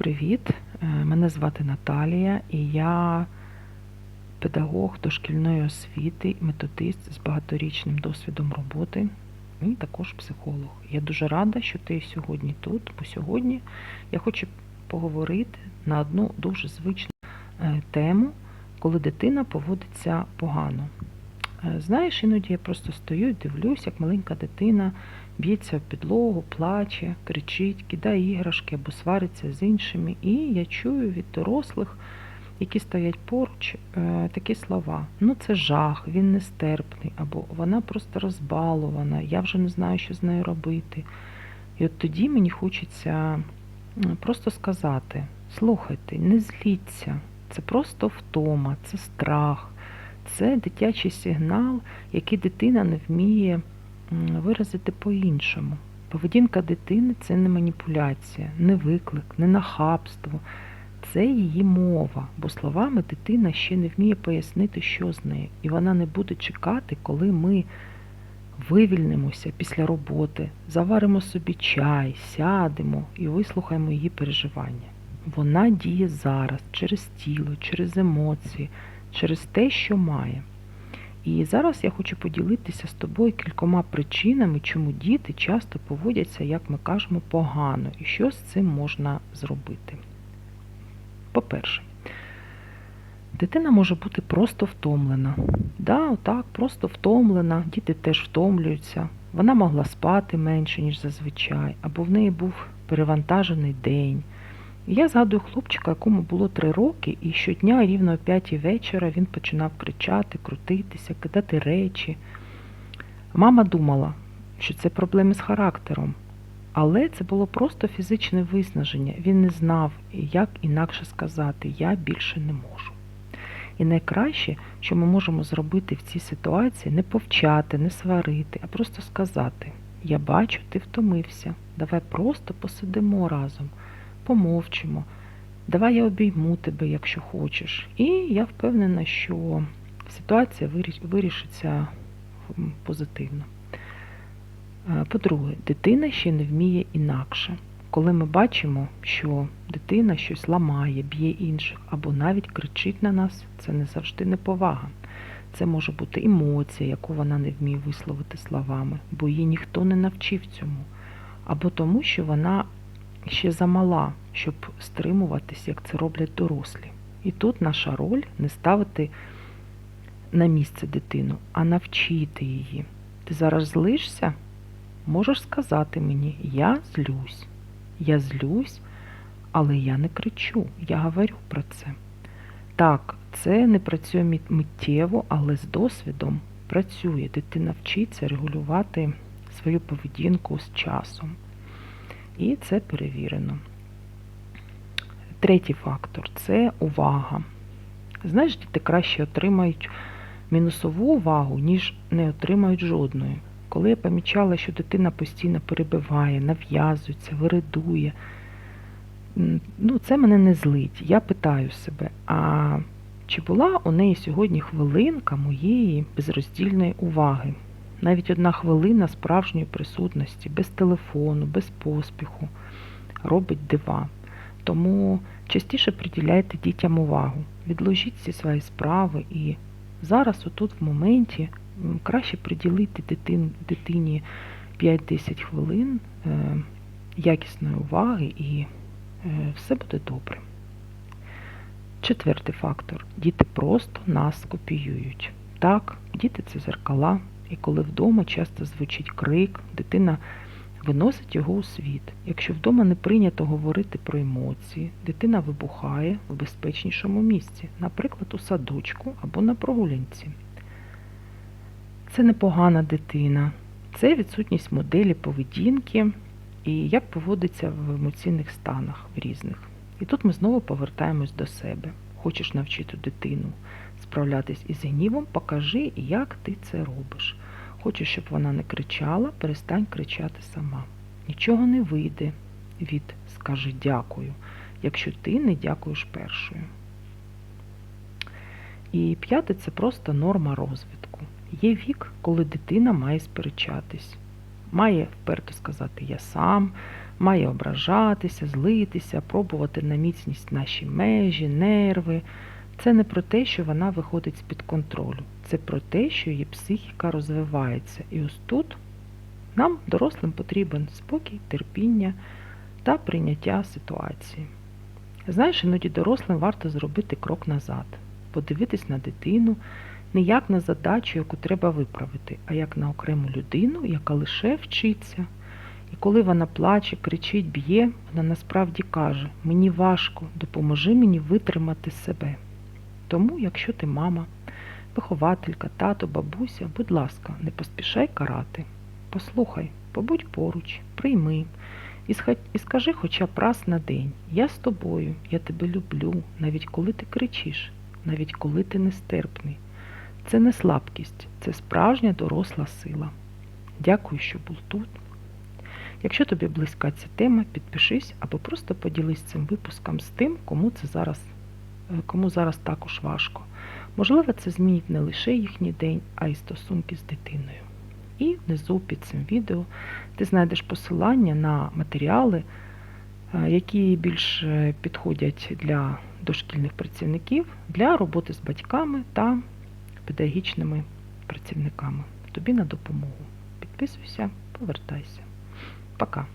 привіт! Е, Мене звати Наталія і я педагог дошкільної освіти, методист з багаторічним досвідом роботи і також психолог. Я дуже рада, що ти сьогодні тут, бо сьогодні я хочу поговорити на одну дуже звичну е, тему, коли дитина поводиться погано. Е, Знаєш, іноді я просто стою і дивлюсь, як маленька дитина б'ється в підлогу, плаче, кричить, кидає іграшки або свариться з іншими. І я чую від дорослих, які стоять поруч, е, такі слова. Ну, це жах, він нестерпний, або вона просто розбалована, я вже не знаю, що з нею робити. І от тоді мені хочеться просто сказати: слухайте, не зліться, це просто втома, це страх, це дитячий сигнал, який дитина не вміє виразити по-іншому. Поведінка дитини це не маніпуляція, не виклик, не нахабство. Це її мова, бо словами дитина ще не вміє пояснити, що з нею. І вона не буде чекати, коли ми вивільнимося після роботи, заваримо собі чай, сядемо і вислухаємо її переживання. Вона діє зараз через тіло, через емоції, через те, що має. І зараз я хочу поділитися з тобою кількома причинами, чому діти часто поводяться, як ми кажемо, погано, і що з цим можна зробити. По-перше, дитина може бути просто втомлена. Да, отак, просто втомлена, діти теж втомлюються. Вона могла спати менше, ніж зазвичай, або в неї був перевантажений день. Я згадую хлопчика, якому було три роки, і щодня рівно о п'ятій вечора він починав кричати, крутитися, кидати речі. Мама думала, що це проблеми з характером, але це було просто фізичне виснаження. Він не знав, як інакше сказати Я більше не можу. І найкраще, що ми можемо зробити в цій ситуації, не повчати, не сварити, а просто сказати: Я бачу, ти втомився. Давай просто посидимо разом, помовчимо. Давай я обійму тебе, якщо хочеш. І я впевнена, що ситуація вирішиться позитивно. Е, По-друге, дитина ще не вміє інакше. Коли ми бачимо, що дитина щось ламає, б'є інших або навіть кричить на нас, це не завжди неповага. Це може бути емоція, яку вона не вміє висловити словами, бо її ніхто не навчив цьому, або тому, що вона ще замала, щоб стримуватись, як це роблять дорослі. І тут наша роль не ставити на місце дитину, а навчити її. Ти зараз злишся? Можеш сказати мені, я злюсь. Я злюсь, але я не кричу, я говорю про це. Так, це не працює миттєво, але з досвідом працює. Дитина вчиться регулювати свою поведінку з часом. І це перевірено. Третій фактор це увага. Знаєш, діти краще отримають мінусову увагу, ніж не отримають жодної. Коли я помічала, що дитина постійно перебиває, нав'язується, виридує, ну, це мене не злить. Я питаю себе, а чи була у неї сьогодні хвилинка моєї безроздільної уваги? Навіть одна хвилина справжньої присутності, без телефону, без поспіху, робить дива. Тому частіше приділяйте дітям увагу, відложіть всі свої справи і зараз, отут в моменті, краще приділити дитин, дитині 5-10 хвилин е, якісної уваги і е, все буде добре. Четвертий фактор. Діти просто нас копіюють. Так, діти це зеркала, і коли вдома часто звучить крик, дитина виносить його у світ. Якщо вдома не прийнято говорити про емоції, дитина вибухає в безпечнішому місці, наприклад, у садочку або на прогулянці. Це непогана дитина, це відсутність моделі поведінки і як поводиться в емоційних станах різних. І тут ми знову повертаємось до себе. Хочеш навчити дитину справлятись із гнівом, покажи, як ти це робиш. Хочеш, щоб вона не кричала, перестань кричати сама. Нічого не вийде від скажи дякую, якщо ти не дякуєш першою. І п'яте це просто норма розвитку. Є вік, коли дитина має сперечатись, має вперто сказати я сам, має ображатися, злитися, пробувати на міцність наші межі, нерви. Це не про те, що вона виходить з-під контролю. Це про те, що її психіка розвивається. І ось тут нам, дорослим, потрібен спокій, терпіння та прийняття ситуації. Знаєш, іноді дорослим варто зробити крок назад, подивитись на дитину не як на задачу, яку треба виправити, а як на окрему людину, яка лише вчиться. І коли вона плаче, кричить, б'є, вона насправді каже: Мені важко, допоможи мені витримати себе. Тому, якщо ти мама, вихователька, тато, бабуся, будь ласка, не поспішай карати. Послухай, побудь поруч, прийми і скажи хоча б раз на день: Я з тобою, я тебе люблю, навіть коли ти кричиш, навіть коли ти нестерпний. Це не слабкість, це справжня доросла сила. Дякую, що був тут. Якщо тобі близька ця тема, підпишись або просто поділись цим випуском з тим, кому це зараз, кому зараз також важко. Можливо, це змінить не лише їхній день, а й стосунки з дитиною. І внизу під цим відео ти знайдеш посилання на матеріали, е, які більш е, підходять для дошкільних працівників для роботи з батьками та педагогічними працівниками. Тобі на допомогу. Підписуйся, повертайся. Пока.